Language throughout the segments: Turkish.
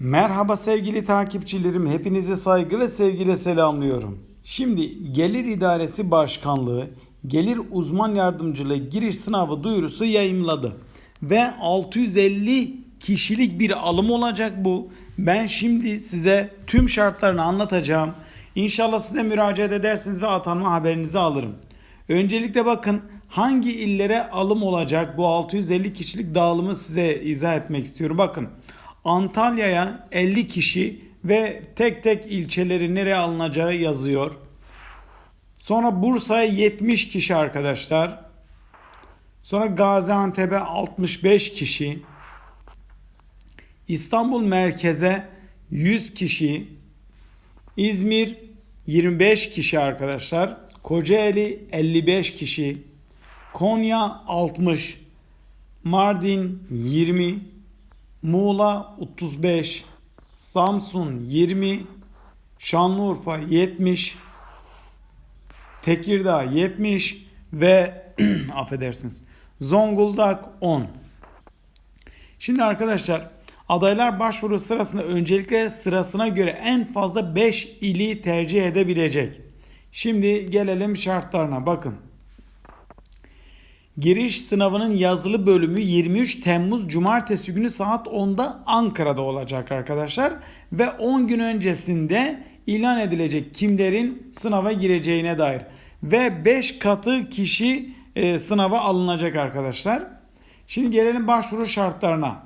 Merhaba sevgili takipçilerim. Hepinizi saygı ve sevgiyle selamlıyorum. Şimdi Gelir İdaresi Başkanlığı Gelir Uzman Yardımcılığı giriş sınavı duyurusu yayımladı. Ve 650 kişilik bir alım olacak bu. Ben şimdi size tüm şartlarını anlatacağım. İnşallah size müracaat edersiniz ve atanma haberinizi alırım. Öncelikle bakın hangi illere alım olacak bu 650 kişilik dağılımı size izah etmek istiyorum. Bakın Antalya'ya 50 kişi ve tek tek ilçeleri nereye alınacağı yazıyor. Sonra Bursa'ya 70 kişi arkadaşlar. Sonra Gaziantep'e 65 kişi. İstanbul merkeze 100 kişi. İzmir 25 kişi arkadaşlar. Kocaeli 55 kişi. Konya 60. Mardin 20. Muğla 35. Samsun 20. Şanlıurfa 70. Tekirdağ 70 ve affedersiniz Zonguldak 10. Şimdi arkadaşlar adaylar başvuru sırasında öncelikle sırasına göre en fazla 5 ili tercih edebilecek. Şimdi gelelim şartlarına bakın. Giriş sınavının yazılı bölümü 23 Temmuz Cumartesi günü saat 10'da Ankara'da olacak arkadaşlar. Ve 10 gün öncesinde ilan edilecek kimlerin sınava gireceğine dair. Ve 5 katı kişi e, sınava alınacak arkadaşlar. Şimdi gelelim başvuru şartlarına.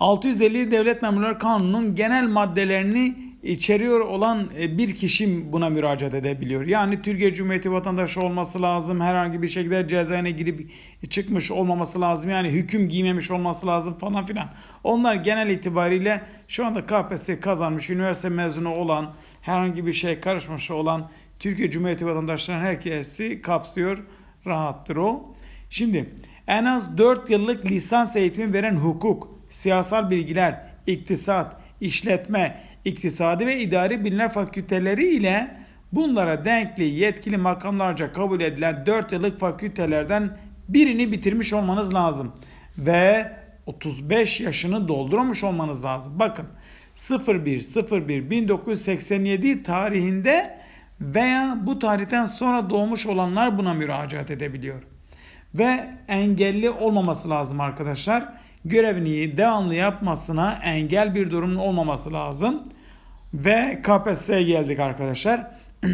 650 Devlet Memurları Kanunu'nun genel maddelerini içeriyor olan e, bir kişi buna müracaat edebiliyor. Yani Türkiye Cumhuriyeti vatandaşı olması lazım. Herhangi bir şekilde cezaevine girip çıkmış olmaması lazım. Yani hüküm giymemiş olması lazım falan filan. Onlar genel itibariyle şu anda KPSS kazanmış, üniversite mezunu olan, herhangi bir şey karışmış olan Türkiye Cumhuriyeti vatandaşlarının herkesi kapsıyor. Rahattır o. Şimdi en az 4 yıllık lisans eğitimi veren hukuk, siyasal bilgiler, iktisat, işletme, iktisadi ve idari bilimler fakülteleri ile bunlara denkli yetkili makamlarca kabul edilen 4 yıllık fakültelerden birini bitirmiş olmanız lazım. Ve 35 yaşını doldurmuş olmanız lazım. Bakın 01 01 1987 tarihinde veya bu tarihten sonra doğmuş olanlar buna müracaat edebiliyor. Ve engelli olmaması lazım arkadaşlar. Görevini devamlı yapmasına engel bir durumun olmaması lazım. Ve KPSS'ye geldik arkadaşlar.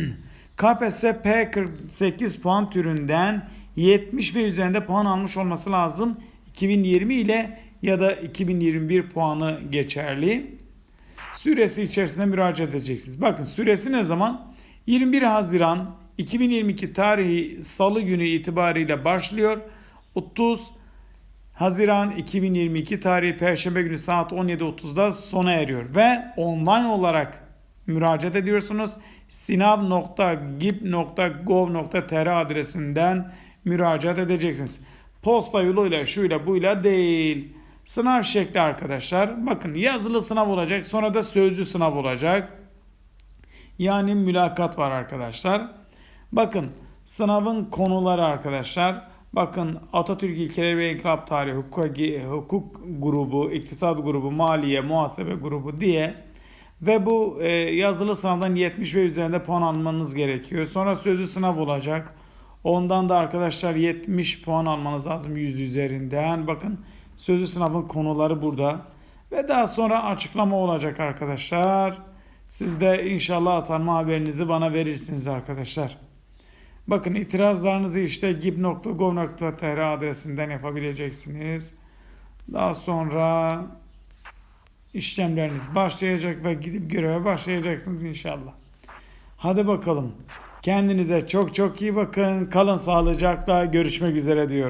KPSS P48 puan türünden 70 ve üzerinde puan almış olması lazım. 2020 ile ya da 2021 puanı geçerli. Süresi içerisinde müracaat edeceksiniz. Bakın süresi ne zaman? 21 Haziran 2022 tarihi salı günü itibariyle başlıyor. 30 Haziran 2022 tarihi Perşembe günü saat 17.30'da sona eriyor. Ve online olarak müracaat ediyorsunuz. sinav.gip.gov.tr adresinden müracaat edeceksiniz. Posta yoluyla şuyla buyla değil. Sınav şekli arkadaşlar. Bakın yazılı sınav olacak sonra da sözlü sınav olacak. Yani mülakat var arkadaşlar. Bakın sınavın konuları arkadaşlar. Bakın Atatürk İlkeleri ve İnkılap Tarihi, hukuk, hukuk grubu, iktisat grubu, maliye, muhasebe grubu diye ve bu e, yazılı sınavdan 70 ve üzerinde puan almanız gerekiyor. Sonra sözlü sınav olacak. Ondan da arkadaşlar 70 puan almanız lazım 100 üzerinden. Bakın sözlü sınavın konuları burada. Ve daha sonra açıklama olacak arkadaşlar. Siz de inşallah atanma haberinizi bana verirsiniz arkadaşlar. Bakın itirazlarınızı işte gib.gov.tr adresinden yapabileceksiniz. Daha sonra işlemleriniz başlayacak ve gidip göreve başlayacaksınız inşallah. Hadi bakalım. Kendinize çok çok iyi bakın. Kalın sağlıcakla. Görüşmek üzere diyorum.